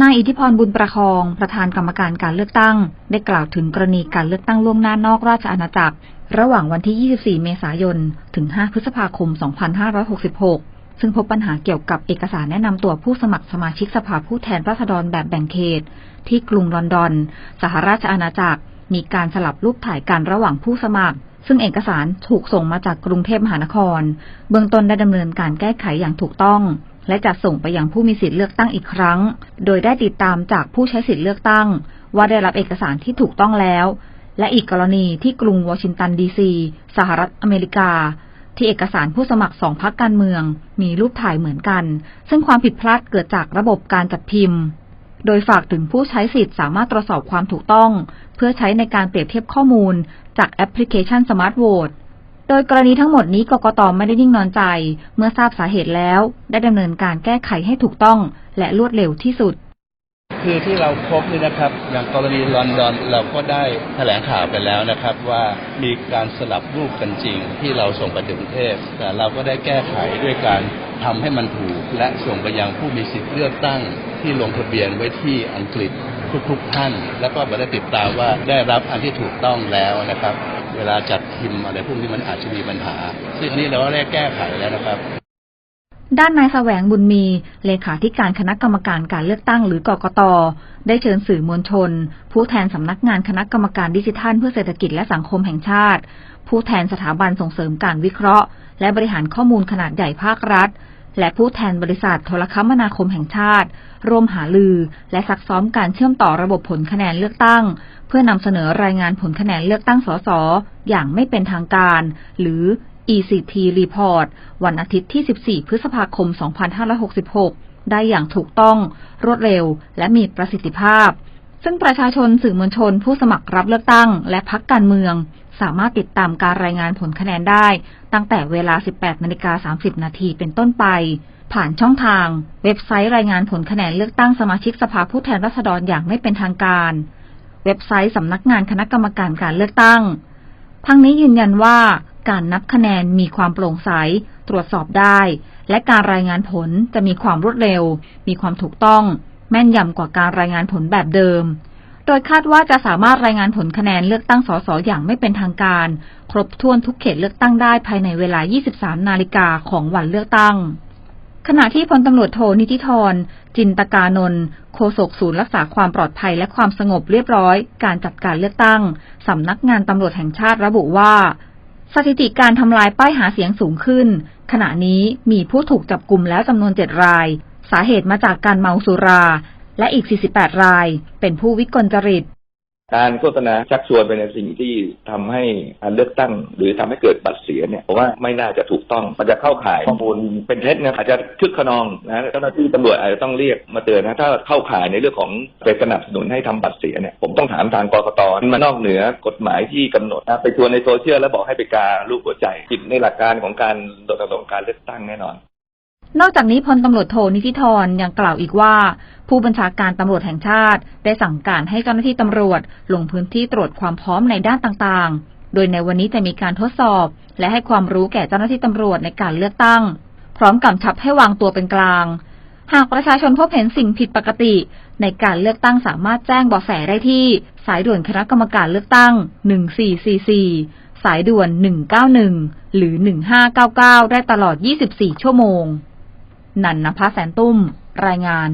นายอิทธิพรบุญประคอง ประธานกรรมการการเลือกตั้ง ได้กล่าวถึงกรณีการเลือกตั้งล่วงหน้านอกราชอาณาจักร ระหว่างวันที่ 24 เมษายน ถึง 5 พฤษภาคม 2566 ซึ่งพบปัญหาเกี่ยวกับเอกสารแนะนำตัวผู้สมัครสมาชิกสภาผู้แทนราษฎรแบบแบ่งเขต ที่กรุงลอนดอน สหราชอาณาจักร มีการสลับรูปถ่ายกันระหว่างผู้สมัคร ซึ่งเอกสารถูกส่งมาจากกรุงเทพมหานคร เบื้องต้นได้ดำเนินการแก้ไขอย่างถูกต้อง และจะส่งไปยังผู้มีสิทธิเลือกตั้งอีกครั้ง โดยได้ติดตามจากผู้ใช้สิทธิเลือกตั้ง ว่าได้รับเอกสารที่ถูกต้องแล้ว และอีกกรณีที่กรุงวอชิงตันดีซีสหรัฐอเมริกา ที่เอกสารผู้สมัครสองพรรคการเมือง มีรูปถ่ายเหมือนกัน ซึ่งความผิดพลาดเกิดจากระบบการจัดพิมพ์ โดยฝากถึงผู้ใช้สิทธิ์สามารถตรวจสอบความถูกต้อง เพื่อใช้ในการเปรียบเทียบข้อมูลจากแอปพลิเคชัน Smart Vote โโดยกรณีทั้งหมดนี้กกตไม่ได้นิ่งนอนใจ เมื่อทราบสาเหตุแล้ว ได้ดำเนินการแก้ไขให้ถูกต้อง และรวดเร็วที่สุด คือที่เราพบนี่นะครับ อย่างกรณีลอนดอนเราก็ได้แถลงข่าวไปแล้วนะครับ ว่ามีการสลับรูปกันจริง ที่เราส่งไปถึงเทพ แต่เราก็ได้แก้ไขด้วยการทำให้มันถูก และส่งไปยังผู้มีสิทธิ์เลือกตั้งที่ลงทะเบียนไว้ที่อังกฤษทุกๆท่าน แล้วก็มาได้ติดตามว่าได้รับอันที่ถูกต้องแล้วนะครับ เวลาจัดพิมพ์อะไรพวกนี้มันอาจจะมีปัญหา ซึ่งอันนี้เราก็ได้แก้ไขแล้วนะครับ ด้านนายแสวงบุญมี เลขาธิการคณะกรรมการการเลือกตั้งหรือกกต ได้เชิญสื่อมวลชน ผู้แทนสำนักงานคณะกรรมการดิจิทัลเพื่อเศรษฐกิจและสังคมแห่งชาติ ผู้แทนสถาบันส่งเสริมการวิเคราะห์ และบริหารข้อมูลขนาดใหญ่ภาครัฐ และผู้แทนบริษัทโทรคมนาคมแห่งชาติ ร่วมหาลือ และซักซ้อมการเชื่อมต่อระบบผลคะแนนเลือกตั้ง เพื่อนำเสนอรายงานผลคะแนนเลือกตั้งสสอย่างไม่เป็นทางการ หรือ ECT Report วันอาทิตย์ที่ 14 พฤษภาคม 2566 ได้อย่างถูกต้อง รวดเร็ว และมีประสิทธิภาพ ซึ่งประชาชนสื่อมวลชนผู้สมัครรับเลือกตั้ง และพักการเมือง สามารถติดตามการรายงานผลคะแนนได้ ตั้งแต่เวลา 18นาฬิกา30 นาทีเป็นต้นไป ผ่านช่องทาง เว็บไซต์รายงานผลคะแนนเลือกตั้งสมาชิกสภาผู้แทนราษฎรอย่างไม่เป็นทางการ เว็บไซต์สำนักงานคณะกรรมการการเลือกตั้ง ทั้งนี้ยืนยันว่าการนับคะแนนมีความโปร่งใส ตรวจสอบได้ และการรายงานผลจะมีความรวดเร็ว มีความถูกต้อง แม่นยำกว่าการรายงานผลแบบเดิม โดยคาดว่าจะสามารถรายงานผลคะแนนเลือกตั้งสสอย่างไม่เป็นทางการ ครบถ้วนทุกเขตเลือกตั้งได้ภายในเวลา 23 นาฬิกาของวันเลือกตั้ง ขณะที่พลตำรวจโทนิติธร จินตกานนท์โฆษกศูนย์รักษาความปลอดภัยและความสงบเรียบร้อย การจัดการเลือกตั้ง สำนักงานตำรวจแห่งชาติระบุว่าสถิติการทำลายป้ายหาเสียงสูงขึ้น ขณะนี้มีผู้ถูกจับกลุ่มแล้วจำนวน7ราย สาเหตุมาจากการเมาสุรา และอีก 48 ราย เป็นผู้วิกลจริต การโฆษณาชักชวนไปในสิ่งที่ทำให้การเลือกตั้ง หรือทำให้เกิดบัตรเสียเนี่ยผมว่าไม่น่าจะถูกต้อง มันจะเข้าข่ายข้อมูลเป็นเท็จเนี่ยอาจจะคึกขนองนะเจ้าหน้าที่ตำรวจอาจจะต้องเรียกมาเตือนนะถ้าเข้าข่ายในเรื่องของไปสนับสนุนให้ทำบัตรเสียเนี่ยผมต้องถามทางกรกตมันนอกเหนือกฎหมายที่กำหนดนะไปชวนในโซเชียลแล้วบอกให้ไปกาลูกหัวใจผิดในหลักการของการรณรงค์การเลือกตั้งแน่นอน นอกจากนี้พลตำรวจโทนิติธรยังกล่าวอีกว่า ผู้บัญชาการตำรวจแห่งชาติ ได้สั่งการให้เจ้าหน้าที่ตำรวจ ลงพื้นที่ตรวจความพร้อมในด้านต่างๆ โดยในวันนี้จะมีการทดสอบ และให้ความรู้แก่เจ้าหน้าที่ตำรวจในการเลือกตั้ง พร้อมกำชับให้วางตัวเป็นกลาง หากประชาชนพบเห็นสิ่งผิดปกติ ในการเลือกตั้งสามารถแจ้งเบาะแสได้ที่ สายด่วนคณะกรรมการเลือกตั้ง 1444 สายด่วน 191 หรือ 1599 ได้ตลอด 24 ชั่วโมง นันนภาแสนตุ้ม รายงาน